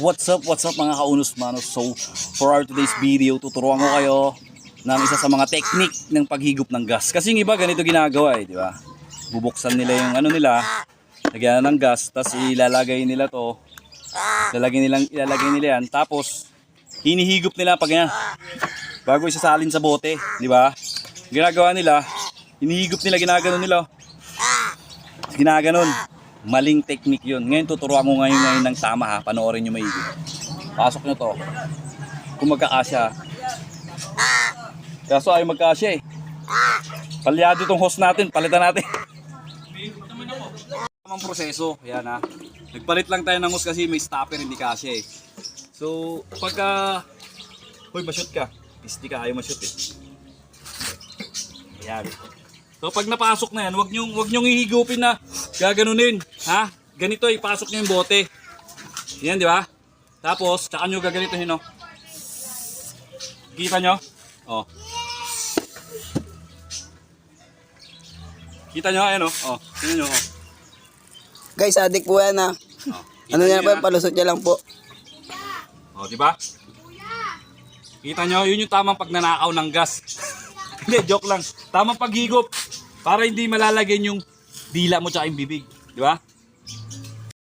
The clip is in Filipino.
What's up, what's up mga kaunos manos? So, for our today's video, tuturuan ko kayo ng isa sa mga technique ng paghigop ng gas. Kasi yung iba ganito ginagawa eh, di ba? Bubuksan nila yung ano nila, lagyan ng gas, tapos ilalagay nila to, ilalagay nila, ilalagay nila yan, tapos hinihigop nila pag yan, bago isasalin sa bote, di ba? Ginagawa nila, hinihigop nila, ginaganon nila, ginaganon. Maling technique yun. Ngayon tuturuan ko ngayon ngayon ng tama ha. Panoorin nyo maigi. Pasok nyo to. Kung magkakasya. Kaso ay magkasya eh. Palyado tong host natin. Palitan natin. Tamang proseso. Yan ha. Nagpalit lang tayo ng host kasi may stopper hindi kasya eh. So pagka... Hoy, ma-shoot ka. Pisti ka. Ayaw ma-shoot eh. Ayan. So pag napasok na yan, wag niyo wag niyo hihigupin na gaganunin, ha? Ganito ipasok niyo yung bote. Yan, di ba? Tapos tsaka niyo gaganituhin, no. Kita niyo? Oh. Kita niyo ayan, oh. Oh, tingnan niyo, oh. Guys, adik po yan ah. oh. Ano niya niyo po, palusot niya lang po. Oh, di ba? Kita nyo, yun yung tamang pagnanakaw ng gas. Hindi, joke lang. Tamang paghigop para hindi malalagyan yung dila mo tsaka yung bibig. Di ba?